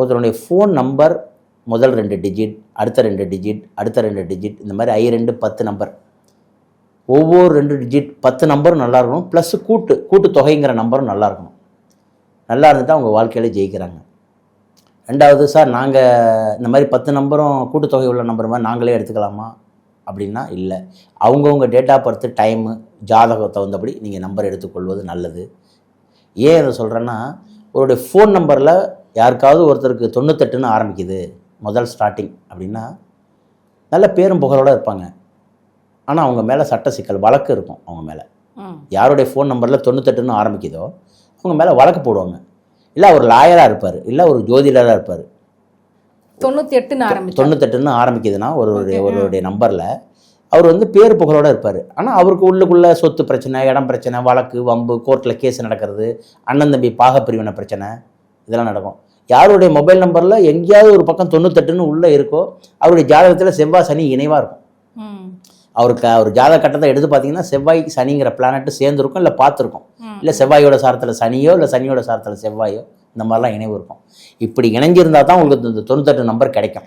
ஒருத்தருடைய phone number முதல் ரெண்டு டிஜிட் அடுத்த ரெண்டு டிஜிட் அடுத்த ரெண்டு டிஜிட் இந்த மாதிரி ஐ ரெண்டு பத்து நம்பர் ஒவ்வொரு ரெண்டு டிஜிட் பத்து நம்பரும் நல்லா இருக்கணும். ப்ளஸ் கூட்டு கூட்டு தொகைங்கிற நம்பரும் நல்லா இருக்கணும். நல்லா இருந்துட்டு அவங்க வாழ்க்கையில் ஜெயிக்கிறாங்க. ரெண்டாவது சார் நாங்கள் இந்த மாதிரி பத்து நம்பரும் கூட்டுத்தொகை உள்ள நம்பர் மாதிரி நாங்களே எடுத்துக்கலாமா? அப்படின்னா இல்லை. அவங்கவுங்க டேட் ஆஃப் பர்த்து டைமு ஜாதகம் தகுந்தபடி நீங்கள் நம்பர் எடுத்துக்கொள்வது நல்லது. ஏன் அதை சொல்கிறேன்னா அவருடைய ஃபோன் நம்பரில் யாருக்காவது ஒருத்தருக்கு தொண்ணூத்தெட்டுன்னு ஆரம்பிக்குது முதல் ஸ்டார்டிங் அப்படின்னா நல்ல பேரும் புகழோடு இருப்பாங்க. ஆனால் அவங்க மேலே சட்ட சிக்கல் வழக்கு இருக்கும் அவங்க மேலே. யாருடைய ஃபோன் நம்பரில் தொண்ணூத்தெட்டுன்னு ஆரம்பிக்குதோ அவங்க மேலே வழக்கு போடுவாங்க. இல்லை அவர் லாயராக இருப்பார் இல்லை ஒரு ஜோதிடராக இருப்பார். தொண்ணூத்தி எட்டுன்னு ஆரம்பிச்சு தொண்ணூத்தெட்டுன்னு ஆரம்பிக்குதுன்னா ஒருவருடைய ஒருவருடைய நம்பரில் அவர் வந்து பேர் புகழோட இருப்பார். ஆனால் அவருக்கு உள்ளுக்குள்ள சொத்து பிரச்சனை இடம் பிரச்சனை வழக்கு வம்பு கோர்ட்டில் கேஸ் நடக்கிறது அண்ணன் தம்பி பாகப்பிரிவினை பிரச்சனை இதெல்லாம் நடக்கும். யாருடைய மொபைல் நம்பரில் எங்கேயாவது ஒரு பக்கம் தொண்ணூத்தெட்டுன்னு உள்ளே இருக்கோ அவருடைய ஜாதகத்தில் செவ்வாய் சனி இணைவாக இருக்கும். அவருக்கு அவர் ஜாதக கட்டத்தை எடுத்து பார்த்தீங்கன்னா செவ்வாய் சனிங்கிற பிளானட் சேர்ந்துருக்கும் இல்லை பார்த்துருக்கும். இல்லை செவ்வாயோட சாரத்தில் சனியோ இல்லை சனியோட சாரத்தில் செவ்வாயோ இந்த மாதிரிலாம் இணைவு இருக்கும். இப்படி இணைஞ்சிருந்தா தான் உங்களுக்கு இந்த தொண்ணூத்தெட்டு நம்பர் கிடைக்கும்.